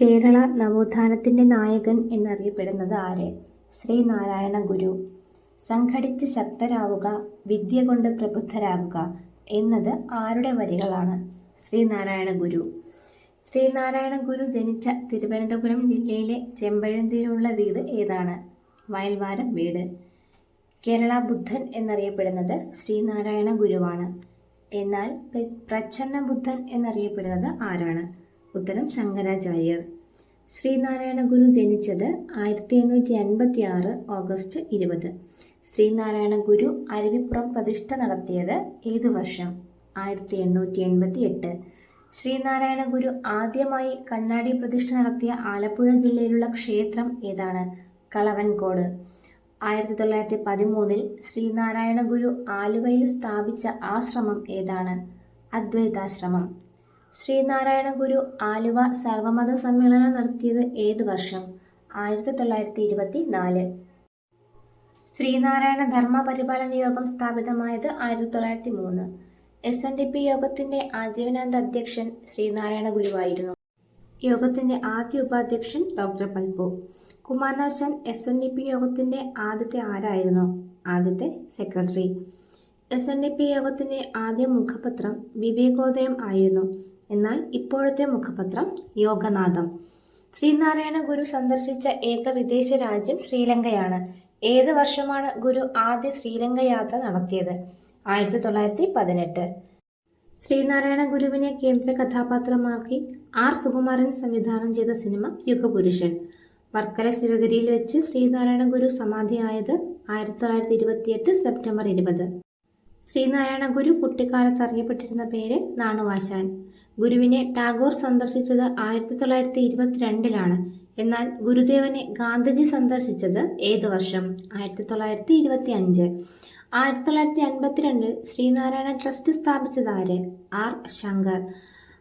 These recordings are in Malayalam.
കേരള നവോത്ഥാനത്തിന്റെ നായകൻ എന്നറിയപ്പെടുന്നത് ആര്? ശ്രീനാരായണ ഗുരു. സംഘടിച്ച് ശക്തരാവുക വിദ്യ കൊണ്ട് പ്രബുദ്ധരാകുക എന്നത് ആരുടെ വരികളാണ്? ശ്രീനാരായണ ഗുരു. ശ്രീനാരായണ ഗുരു ജനിച്ച തിരുവനന്തപുരം ജില്ലയിലെ ചെമ്പഴന്തിയിലുള്ള വീട് ഏതാണ്? വയൽവാരം വീട്. കേരള ബുദ്ധൻ എന്നറിയപ്പെടുന്നത് ശ്രീനാരായണ ഗുരുവാണ്. എന്നാൽ പ്ര- പ്രച്ഛന്ന ബുദ്ധൻ എന്നറിയപ്പെടുന്നത് ആരാണ്? ഉത്തരം ശങ്കരാചാര്യർ. ശ്രീനാരായണ ഗുരു ജനിച്ചത് ആയിരത്തി എണ്ണൂറ്റി അൻപത്തി ആറ് ഓഗസ്റ്റ് ഇരുപത്. ശ്രീനാരായണ ഗുരു അരുവിപ്പുറം പ്രതിഷ്ഠ നടത്തിയത് ഏതു വർഷം? ആയിരത്തി എണ്ണൂറ്റി എൺപത്തി എട്ട് ശ്രീനാരായണ ഗുരു ആദ്യമായി കണ്ണാടി പ്രതിഷ്ഠ നടത്തിയ ആലപ്പുഴ ജില്ലയിലുള്ള ക്ഷേത്രം ഏതാണ്? കളവൻകോട്. ആയിരത്തി തൊള്ളായിരത്തി പതിമൂന്നിൽ ശ്രീനാരായണ ഗുരു ആലുവയിൽ സ്ഥാപിച്ച ആശ്രമം ഏതാണ്? അദ്വൈതാശ്രമം. ശ്രീനാരായണ ഗുരു ആലുവ സർവമത സമ്മേളനം നടത്തിയത് ഏത് വർഷം? ആയിരത്തി തൊള്ളായിരത്തി ഇരുപത്തി നാല് ശ്രീനാരായണ ധർമ്മ പരിപാലന യോഗം സ്ഥാപിതമായത് ആയിരത്തി തൊള്ളായിരത്തി മൂന്ന് എസ് എൻ ഡി പി യോഗത്തിന്റെ ആജീവനാന്ത അധ്യക്ഷൻ ശ്രീനാരായണ ഗുരുവായിരുന്നു. യോഗത്തിന്റെ ആദ്യ ഉപാധ്യക്ഷൻ doctor Palpu Kumaranasan S N D P യോഗത്തിന്റെ ആദ്യത്തെ ആരായിരുന്നു? ആദ്യത്തെ secretary. S N D P യോഗത്തിന്റെ ആദ്യ മുഖപത്രം വിവേകോദയം ആയിരുന്നു. എന്നാൽ ഇപ്പോഴത്തെ മുഖപത്രം യോഗനാഥം. ശ്രീനാരായണ ഗുരു സന്ദർശിച്ച ഏക വിദേശ രാജ്യം ശ്രീലങ്കയാണ്. ഏത് വർഷമാണ് ഗുരു ആദ്യ ശ്രീലങ്ക യാത്ര നടത്തിയത്? ആയിരത്തി തൊള്ളായിരത്തി പതിനെട്ട് ശ്രീനാരായണ ഗുരുവിനെ കേന്ദ്ര കഥാപാത്രമാക്കി ആർ സുകുമാരൻ സംവിധാനം ചെയ്ത സിനിമ യുഗപുരുഷൻ. വർക്കല ശിവഗിരിയിൽ വെച്ച് ശ്രീനാരായണ ഗുരു സമാധിയായത് ആയിരത്തി തൊള്ളായിരത്തി ഇരുപത്തിയെട്ട് സെപ്റ്റംബർ ഇരുപത്. ശ്രീനാരായണ ഗുരു കുട്ടിക്കാലത്ത് അറിയപ്പെട്ടിരുന്ന പേര് നാണുവാശാൻ. ഗുരുവിനെ ടാഗോർ സന്ദർശിച്ചത് ആയിരത്തി തൊള്ളായിരത്തി ഇരുപത്തിരണ്ടിലാണ് എന്നാൽ ഗുരുദേവനെ ഗാന്ധിജി സന്ദർശിച്ചത് ഏത് വർഷം? ആയിരത്തി തൊള്ളായിരത്തി ഇരുപത്തി അഞ്ച് ആയിരത്തി തൊള്ളായിരത്തി അൻപത്തിരണ്ടിൽ ശ്രീനാരായണ ട്രസ്റ്റ് സ്ഥാപിച്ചത് ആര് ആർ. ശങ്കർ.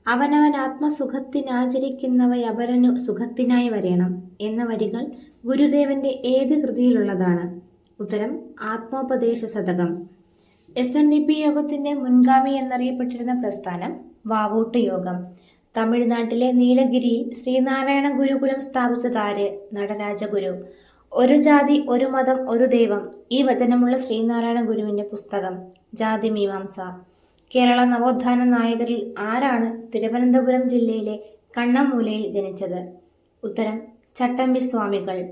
അവനവൻ ആത്മസുഖത്തിനാചരിക്കുന്നവയപരനു സുഖത്തിനായി വരേണം എന്ന വരികൾ ഗുരുദേവന്റെ ഏത് കൃതിയിലുള്ളതാണ്? ഉത്തരം Atmopadesa Satakam. S N D P യോഗത്തിന്റെ മുൻഗാമി എന്നറിയപ്പെട്ടിരുന്ന പ്രസ്ഥാനം വാവൂട്ട് യോഗം. തമിഴ്നാട്ടിലെ നീലഗിരിയിൽ ശ്രീനാരായണ ഗുരുകുലം സ്ഥാപിച്ചതാര്? നടരാജഗുരു. ഒരു ജാതി ഒരു മതം ഒരു ദൈവം. ഈ വചനമുള്ള ശ്രീനാരായണ ഗുരുവിന്റെ പുസ്തകം. ജാതി മീമാംസ. കേരള നവോത്ഥാന നായകരിൽ ആരാണ് തിരുവനന്തപുരം ജില്ലയിലെ കണ്ണമൂലയിൽ ജനിച്ചത്? ഉത്തരം ചട്ടമ്പി സ്വാമികൾ.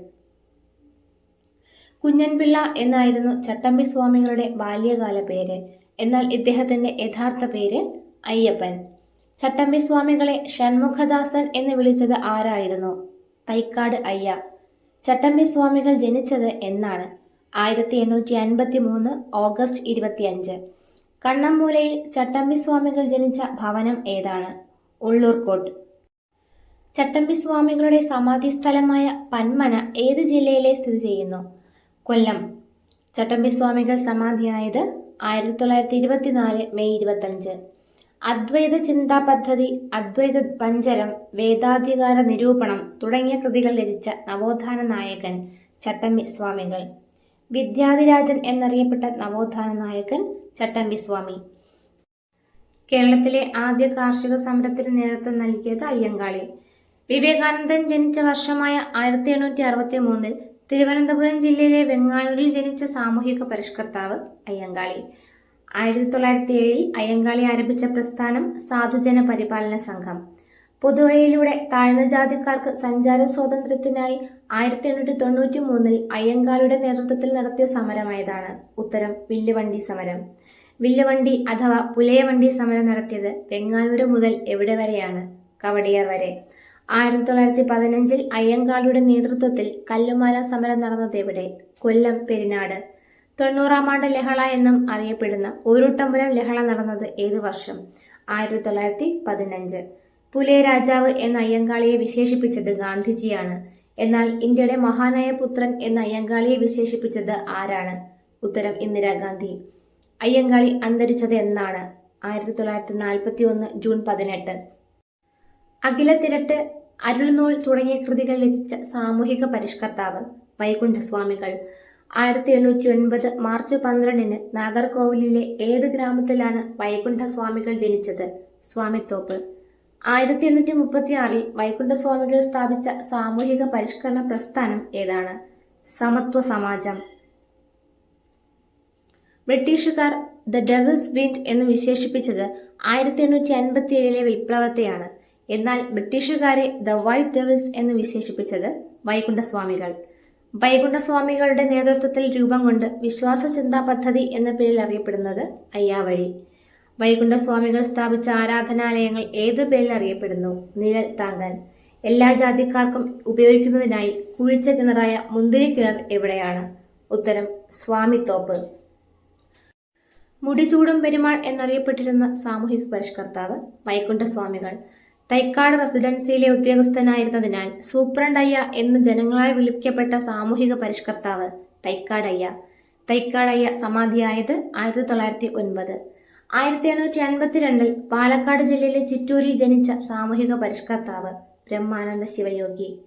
കുഞ്ഞൻപിള്ള എന്നായിരുന്നു ചട്ടമ്പി സ്വാമികളുടെ ബാല്യകാല പേര് എന്നാൽ ഇദ്ദേഹത്തിന്റെ യഥാർത്ഥ പേര് അയ്യപ്പൻ. ചട്ടമ്പി സ്വാമികളെ ഷൺമുഖദാസൻ എന്ന് വിളിച്ചത് ആരായിരുന്നു? തൈക്കാട് അയ്യ. ചട്ടമ്പി സ്വാമികൾ ജനിച്ചത് എന്നാണ്. ആയിരത്തി എണ്ണൂറ്റി അൻപത്തി മൂന്ന് ഓഗസ്റ്റ് ഇരുപത്തിയഞ്ച്. കണ്ണമ്മൂലയിൽ ചട്ടമ്പി സ്വാമികൾ ജനിച്ച ഭവനം ഏതാണ്? ഉള്ളൂർക്കോട്ട്. ചട്ടമ്പി സ്വാമികളുടെ സമാധി സ്ഥലമായ പന്മന ഏത് ജില്ലയിലെ സ്ഥിതി ചെയ്യുന്നു? കൊല്ലം. ചട്ടമ്പി സ്വാമികൾ സമാധിയായത് ആയിരത്തി തൊള്ളായിരത്തി ഇരുപത്തിനാല് മെയ് ഇരുപത്തഞ്ച് അദ്വൈത ചിന്താ പദ്ധതി അദ്വൈത പഞ്ചരം വേദാധികാര നിരൂപണം തുടങ്ങിയ കൃതികൾ രചിച്ച നവോത്ഥാന നായകൻ ചട്ടമ്പി സ്വാമികൾ വിദ്യാധിരാജൻ എന്നറിയപ്പെട്ട നവോത്ഥാന നായകൻ ചട്ടമ്പി സ്വാമി കേരളത്തിലെ ആദ്യ കാർഷിക സമരത്തിന് നേതൃത്വം നൽകിയത് അയ്യങ്കാളി. വിവേകാനന്ദൻ ജനിച്ച വർഷമായ ആയിരത്തി എണ്ണൂറ്റി അറുപത്തി മൂന്നിൽ തിരുവനന്തപുരം ജില്ലയിലെ വെങ്ങാനൂരിൽ ജനിച്ച സാമൂഹിക പരിഷ്കർത്താവ് അയ്യങ്കാളി. ആയിരത്തി തൊള്ളായിരത്തി ഏഴിൽ അയ്യങ്കാളി ആരംഭിച്ച പ്രസ്ഥാനം സാധുജന പരിപാലന സംഘം. പൊതുവഴിയിലൂടെ താഴ്ന്ന ജാതിക്കാർക്ക് സഞ്ചാര സ്വാതന്ത്ര്യത്തിനായി ആയിരത്തി എണ്ണൂറ്റി തൊണ്ണൂറ്റി മൂന്നിൽ അയ്യങ്കാളിയുടെ നേതൃത്വത്തിൽ നടത്തിയ സമരമായതാണ് ഉത്തരം വില്ലുവണ്ടി സമരം. വില്ലുവണ്ടി അഥവാ പുലയവണ്ടി സമരം നടത്തിയത് വെങ്ങാനൂര് മുതൽ എവിടെ വരെയാണ്? കവടിയാർ വരെ. ആയിരത്തി തൊള്ളായിരത്തി പതിനഞ്ചിൽ അയ്യങ്കാളിയുടെ നേതൃത്വത്തിൽ കല്ലുമാല സമരം നടന്നത് എവിടെ? കൊല്ലം പെരിനാട്. തൊണ്ണൂറാം ആണ്ട് ലഹള എന്നും അറിയപ്പെടുന്ന ഒരുട്ടമ്പലം ലഹള നടന്നത് ഏത് വർഷം? ആയിരത്തി തൊള്ളായിരത്തി പതിനഞ്ച് പുലയ രാജാവ് എന്ന അയ്യങ്കാളിയെ വിശേഷിപ്പിച്ചത് ഗാന്ധിജിയാണ്. എന്നാൽ ഇന്ത്യയുടെ മഹാനായ പുത്രൻ എന്ന അയ്യങ്കാളിയെ വിശേഷിപ്പിച്ചത് ആരാണ്? ഉത്തരം ഇന്ദിരാഗാന്ധി അയ്യങ്കാളി അന്തരിച്ചത് എന്നാണ്. ആയിരത്തി തൊള്ളായിരത്തി നാൽപ്പത്തി ഒന്ന് ജൂൺ പതിനെട്ട്. അഖിലത്തിരട്ട് അരുൾനൂൽ തുടങ്ങിയ കൃതികൾ രചിച്ച സാമൂഹിക പരിഷ്കർത്താവ് വൈകുണ്ഠസ്വാമികൾ. ആയിരത്തി എണ്ണൂറ്റി ഒൻപത് മാർച്ച് പന്ത്രണ്ടിന് നാഗർകോവിലിലെ ഏത് ഗ്രാമത്തിലാണ് വൈകുണ്ഠസ്വാമികൾ ജനിച്ചത്? സ്വാമിത്തോപ്പ് ആയിരത്തി എണ്ണൂറ്റി മുപ്പത്തി ആറിൽ വൈകുണ്ഠസ്വാമികൾ സ്ഥാപിച്ച സാമൂഹിക പരിഷ്കരണ പ്രസ്ഥാനം ഏതാണ്? സമത്വ സമാജം ബ്രിട്ടീഷുകാർ ദ ഡെവിൾസ് വിൻഡ് എന്ന് വിശേഷിപ്പിച്ചത് ആയിരത്തി എണ്ണൂറ്റി അൻപത്തി ഏഴിലെ വിപ്ലവത്തെയാണ്. എന്നാൽ ബ്രിട്ടീഷുകാരെ ദ വൈറ്റ് ഡെവിൾസ് എന്ന് വിശേഷിപ്പിച്ചത് വൈകുണ്ഠസ്വാമികൾ. വൈകുണ്ഠസ്വാമികളുടെ നേതൃത്വത്തിൽ രൂപം കൊണ്ട് വിശ്വാസ ചിന്താ പദ്ധതി എന്ന പേരിൽ അറിയപ്പെടുന്നത് അയ്യാവഴി. വൈകുണ്ഠസ്വാമികൾ സ്ഥാപിച്ച ആരാധനാലയങ്ങൾ ഏത് പേരിൽ അറിയപ്പെടുന്നു? നിഴൽ താങ്കാൻ. എല്ലാ ജാതിക്കാർക്കും ഉപയോഗിക്കുന്നതിനായി കുഴിച്ച കിണറായ മുന്തിരി കിണർ എവിടെയാണ്? ഉത്തരം സ്വാമിത്തോപ്പ് മുടിചൂടും പെരുമാൾ എന്നറിയപ്പെട്ടിരുന്ന സാമൂഹിക പരിഷ്കർത്താവ് വൈകുണ്ഠസ്വാമികൾ. തൈക്കാട് റെസിഡൻസിയിലെ ഉദ്യോഗസ്ഥനായിരുന്നതിനാൽ സൂപ്രണ്ടയ്യ എന്ന് ജനങ്ങളായി വിളിക്കപ്പെട്ട സാമൂഹിക പരിഷ്കർത്താവ് തൈക്കാടയ്യ. തൈക്കാടയ്യ സമാധിയായത് ആയിരത്തി തൊള്ളായിരത്തി ഒൻപത് ആയിരത്തി എണ്ണൂറ്റി അൻപത്തിരണ്ടിൽ പാലക്കാട് ജില്ലയിലെ ചിറ്റൂരിൽ ജനിച്ച സാമൂഹിക പരിഷ്കർത്താവ് ബ്രഹ്മാനന്ദ ശിവയോഗി.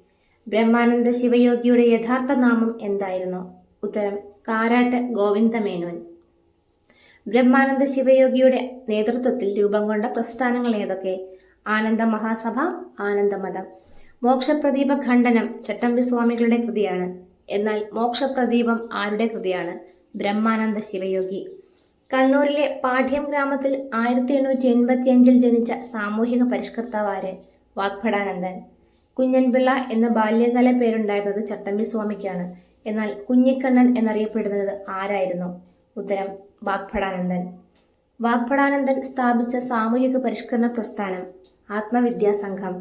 ബ്രഹ്മാനന്ദ ശിവയോഗിയുടെ യഥാർത്ഥ നാമം എന്തായിരുന്നു? ഉത്തരം കാരാട്ട് ഗോവിന്ദമേനോൻ. ബ്രഹ്മാനന്ദ ശിവയോഗിയുടെ നേതൃത്വത്തിൽ രൂപം കൊണ്ട പ്രസ്ഥാനങ്ങൾ ഏതൊക്കെ? ആനന്ദ മഹാസഭ ആനന്ദമതം മോക്ഷപ്രദീപ ഖണ്ഡനം ചട്ടമ്പി സ്വാമികളുടെ കൃതിയാണ്. എന്നാൽ മോക്ഷപ്രദീപം ആരുടെ കൃതിയാണ്? ബ്രഹ്മാനന്ദ ശിവയോഗി. കണ്ണൂരിലെ പാഠ്യം ഗ്രാമത്തിൽ ആയിരത്തി എണ്ണൂറ്റി എൺപത്തി അഞ്ചിൽ ജനിച്ച സാമൂഹിക പരിഷ്കർത്താവാര് വാഗ്ഭടാനന്ദൻ. കുഞ്ഞൻപിള്ള എന്ന ബാല്യകാല പേരുണ്ടായിരുന്നത് ചട്ടമ്പി സ്വാമിക്കാണ് എന്നാൽ കുഞ്ഞിക്കണ്ണൻ എന്നറിയപ്പെടുന്നത് ആരായിരുന്നു? ഉത്തരം വാഗ്ഭടാനന്ദൻ. വാഗ്ഭടാനന്ദൻ സ്ഥാപിച്ച സാമൂഹിക പരിഷ്കരണ പ്രസ്ഥാനം ആത്മവിദ്യാസംഘം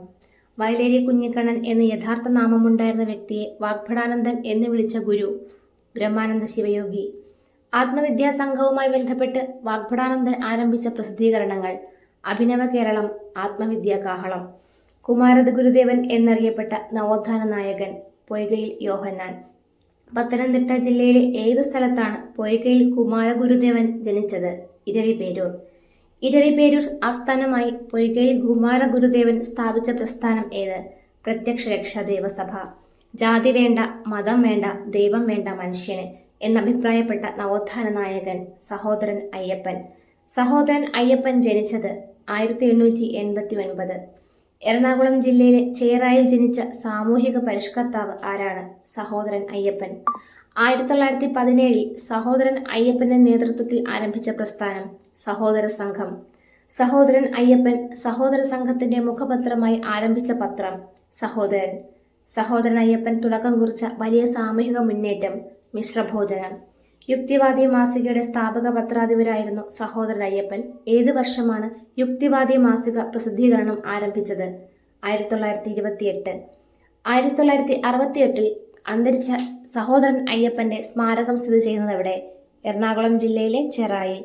വയലേരി കുഞ്ഞിക്കണ്ണൻ എന്ന് യഥാർത്ഥ നാമമുണ്ടായിരുന്ന വ്യക്തിയെ വാഗ്ഭടാനന്ദൻ എന്ന് വിളിച്ച ഗുരു ബ്രഹ്മാനന്ദ ശിവയോഗി. ആത്മവിദ്യാസംഘവുമായി ബന്ധപ്പെട്ട് വാഗ്ഭടാനന്ദൻ ആരംഭിച്ച പ്രസിദ്ധീകരണങ്ങൾ അഭിനവ കേരളം ആത്മവിദ്യാ കാഹളം കുമാരത ഗുരുദേവൻ എന്നറിയപ്പെട്ട നവോത്ഥാന നായകൻ പൊയ്കയിൽ യോഹന്നാൻ. പത്തനംതിട്ട ജില്ലയിലെ ഏത് സ്ഥലത്താണ് പൊയ്കയിൽ കുമാരഗുരുദേവൻ ജനിച്ചത്? ഇരവിപേരൂർ ഇരവിപേരൂർ ആസ്ഥാനമായി പൊയ്കയിൽ കുമാരഗുരുദേവൻ സ്ഥാപിച്ച പ്രസ്ഥാനം ഏത്? പ്രത്യക്ഷ രക്ഷാ ദേവസഭ. ജാതി വേണ്ട മതം വേണ്ട ദൈവം വേണ്ട മനുഷ്യന് എന്നഭിപ്രായപ്പെട്ട നവോത്ഥാന നായകൻ സഹോദരൻ അയ്യപ്പൻ. സഹോദരൻ അയ്യപ്പൻ ജനിച്ചത് ആയിരത്തി എണ്ണൂറ്റി എൺപത്തി ഒൻപത് എറണാകുളം ജില്ലയിലെ ചേറായിൽ ജനിച്ച സാമൂഹിക പരിഷ്കർത്താവ് ആരാണ്? സഹോദരൻ അയ്യപ്പൻ. ആയിരത്തി തൊള്ളായിരത്തി പതിനേഴിൽ സഹോദരൻ അയ്യപ്പന്റെ നേതൃത്വത്തിൽ ആരംഭിച്ച പ്രസ്ഥാനം സഹോദര സംഘം. സഹോദരൻ അയ്യപ്പൻ സഹോദര സംഘത്തിന്റെ മുഖപത്രമായി ആരംഭിച്ച പത്രം. സഹോദരൻ. സഹോദരൻ അയ്യപ്പൻ തുടക്കം കുറിച്ച വലിയ സാമൂഹിക മുന്നേറ്റം മിശ്രഭോജനം. യുക്തിവാദി മാസികയുടെ സ്ഥാപക പത്രാധിപരായിരുന്നു സഹോദരൻ അയ്യപ്പൻ. ഏത് വർഷമാണ് യുക്തിവാദി മാസിക പ്രസിദ്ധീകരണം ആരംഭിച്ചത്? ആയിരത്തി തൊള്ളായിരത്തി ഇരുപത്തിയെട്ട് ആയിരത്തി തൊള്ളായിരത്തി അറുപത്തിയെട്ടിൽ അന്തരിച്ച സഹോദരൻ അയ്യപ്പന്റെ സ്മാരകം സ്ഥിതി ചെയ്യുന്നത് എവിടെ? എറണാകുളം ജില്ലയിലെ ചെറായിൽ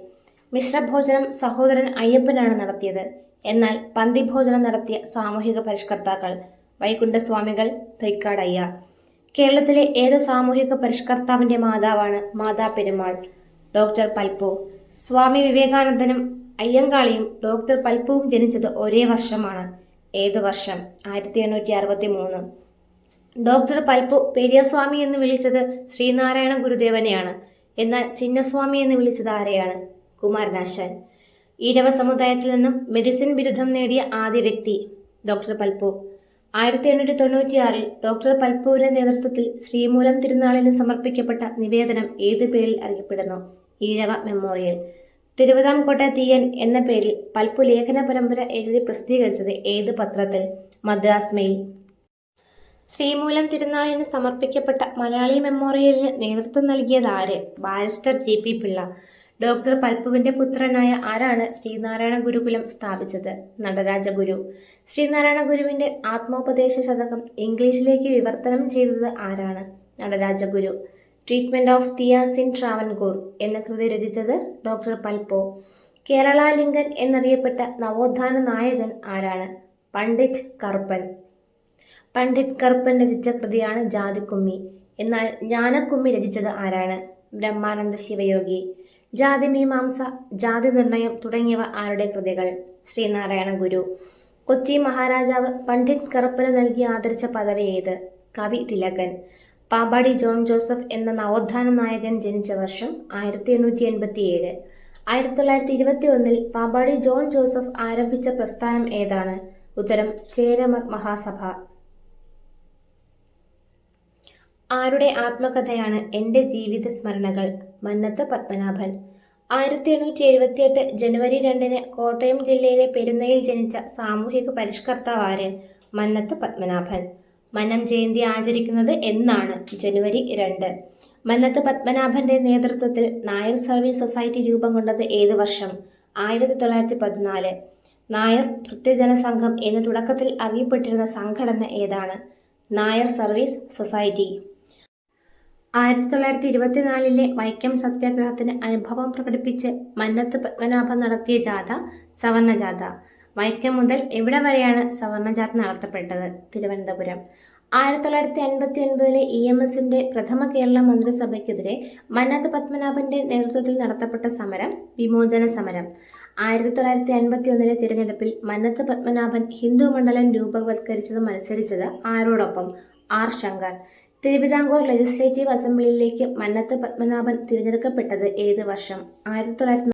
മിശ്രഭോജനം സഹോദരൻ അയ്യപ്പനാണ് നടത്തിയത്. എന്നാൽ പന്തിഭോജനം നടത്തിയ സാമൂഹിക പരിഷ്കർത്താക്കൾ വൈകുണ്ഠസ്വാമികൾ തൈക്കാടയ്യ. കേരളത്തിലെ ഏത് സാമൂഹിക പരിഷ്കർത്താവിന്റെ മാതാവാണ് മാതാ പെരുമാൾ ഡോക്ടർ പൽപ്പു. സ്വാമി വിവേകാനന്ദനും അയ്യങ്കാളിയും ഡോക്ടർ പൽപ്പുവും ജനിച്ചത് ഒരേ വർഷമാണ്. ഏത് വർഷം? ആയിരത്തി എണ്ണൂറ്റി അറുപത്തി മൂന്ന് ഡോക്ടർ പൽപ്പു പെരിയസ്വാമി എന്ന് വിളിച്ചത് ശ്രീനാരായണ ഗുരുദേവനെയാണ്. എന്നാൽ ചിന്നസ്വാമി എന്ന് വിളിച്ചത് ആരെയാണ്? കുമാരനാശാൻ. ഈഴവ സമുദായത്തിൽ നിന്നും മെഡിസിൻ ബിരുദം നേടിയ ആദ്യ വ്യക്തി ഡോക്ടർ പൽപ്പോ ആയിരത്തി എണ്ണൂറ്റി തൊണ്ണൂറ്റിയാറിൽ ഡോക്ടർ പൽപ്പുവിന്റെ നേതൃത്വത്തിൽ ശ്രീമൂലം തിരുനാളിന് സമർപ്പിക്കപ്പെട്ട നിവേദനം ഏതു പേരിൽ അറിയപ്പെടുന്നു? ഈഴവ മെമ്മോറിയൽ തിരുവിതാംകോട്ട തീയൻ എന്ന പേരിൽ പൽപ്പു ലേഖന പരമ്പര എഴുതി പ്രസിദ്ധീകരിച്ചത് ഏത് പത്രത്തിൽ? മദ്രാസ് മെയിൽ. ശ്രീമൂലം തിരുനാളിന് സമർപ്പിക്കപ്പെട്ട മലയാളി മെമ്മോറിയലിന് നേതൃത്വം നൽകിയത് ആര്? Barrister G P Pillai. Doctor പൽപ്പുവിന്റെ പുത്രനായ ആരാണ് ശ്രീനാരായണ ഗുരുകുലം സ്ഥാപിച്ചത്? നടരാജ ഗുരു. ശ്രീനാരായണ ഗുരുവിന്റെ ആത്മോപദേശ ശതകം ഇംഗ്ലീഷിലേക്ക് വിവർത്തനം ചെയ്തത് ആരാണ്? നടരാജ ഗുരു. ട്രീറ്റ്മെന്റ് ഓഫ് തിയാസിൻ ട്രാവൻകൂർ എന്ന കൃതി രചിച്ചത് ഡോക്ടർ പൽപ്പോ. കേരള ലിംഗൻ എന്നറിയപ്പെട്ട നവോത്ഥാന നായകൻ ആരാണ്? പണ്ഡിറ്റ് കറുപ്പൻ. പണ്ഡിറ്റ് കറുപ്പൻ രചിച്ച കൃതിയാണ് ജാതിക്കുമ്മി. എന്നാൽ ജ്ഞാനക്കുമ്മി രചിച്ചത് ആരാണ്? ബ്രഹ്മാനന്ദ ശിവയോഗി. ജാതി മീമാംസ ജാതി നിർണയം തുടങ്ങിയവ ആരുടെ കൃതികൾ? ശ്രീനാരായണ ഗുരു. കൊച്ചി മഹാരാജാവ് പണ്ഡിറ്റ് കറുപ്പന് നൽകി ആദരിച്ച പദവി ഏത്? കവി തിലകൻ. പാമ്പാടി ജോൺ ജോസഫ് എന്ന നവോത്ഥാന നായകൻ ജനിച്ച വർഷം ആയിരത്തി എണ്ണൂറ്റി എൺപത്തി ഏഴ് ആയിരത്തി തൊള്ളായിരത്തി ഇരുപത്തി ഒന്നിൽ പാമ്പാടി ജോൺ ജോസഫ് ആരംഭിച്ച പ്രസ്ഥാനം ഏതാണ്? ഉത്തരം ചേരമർ മഹാസഭ. ആരുടെ ആത്മകഥയാണ് എന്റെ ജീവിത സ്മരണകൾ മന്നത്ത് പത്മനാഭൻ. ആയിരത്തി എണ്ണൂറ്റി എഴുപത്തിയെട്ട് ജനുവരി രണ്ടിന് കോട്ടയം ജില്ലയിലെ പെരുന്നയിൽ ജനിച്ച സാമൂഹിക പരിഷ്കർത്താവ് ആര് മന്നത്ത് പത്മനാഭൻ. മന്നം ജയന്തി ആചരിക്കുന്നത് എന്നാണ് ജനുവരി രണ്ട്. മന്നത്ത് പത്മനാഭന്റെ നേതൃത്വത്തിൽ നായർ സർവീസ് സൊസൈറ്റി രൂപം കൊണ്ടത് ഏത് വർഷം? ആയിരത്തി തൊള്ളായിരത്തി പതിനാല് നായർ ഭൃത്യജന സംഘം എന്ന് തുടക്കത്തിൽ അറിയപ്പെട്ടിരുന്ന സംഘടന ഏതാണ്? Nair service society. ആയിരത്തി തൊള്ളായിരത്തി ഇരുപത്തിനാലിലെ വൈക്കം സത്യാഗ്രഹത്തിന് അനുഭവം പ്രകടിപ്പിച്ച് മന്നത്ത് പത്മനാഭൻ നടത്തിയ ജാഥ സവർണ ജാഥ വൈക്കം മുതൽ എവിടെ വരെയാണ് സവർണ ജാഥ നടത്തപ്പെട്ടത്? തിരുവനന്തപുരം. ആയിരത്തി തൊള്ളായിരത്തി അൻപത്തി ഒൻപതിലെ ഇ എം എസിന്റെ പ്രഥമ കേരള മന്ത്രിസഭയ്ക്കെതിരെ മന്നത്ത് പത്മനാഭന്റെ നേതൃത്വത്തിൽ നടത്തപ്പെട്ട സമരം വിമോചന സമരം. ആയിരത്തി തൊള്ളായിരത്തി അൻപത്തി ഒന്നിലെ തിരഞ്ഞെടുപ്പിൽ മന്നത്ത് പത്മനാഭൻ ഹിന്ദു മണ്ഡലം രൂപവത്കരിച്ചത് മത്സരിച്ചത് ആരോടൊപ്പം ആർ ശങ്കർ. തിരുവിതാംകൂർ ലെജിസ്ലേറ്റീവ് അസംബ്ലിയിലേക്ക് മന്നത്ത് പത്മനാഭൻ തിരഞ്ഞെടുക്കപ്പെട്ടത് ഏത് വർഷം? ആയിരത്തി തൊള്ളായിരത്തി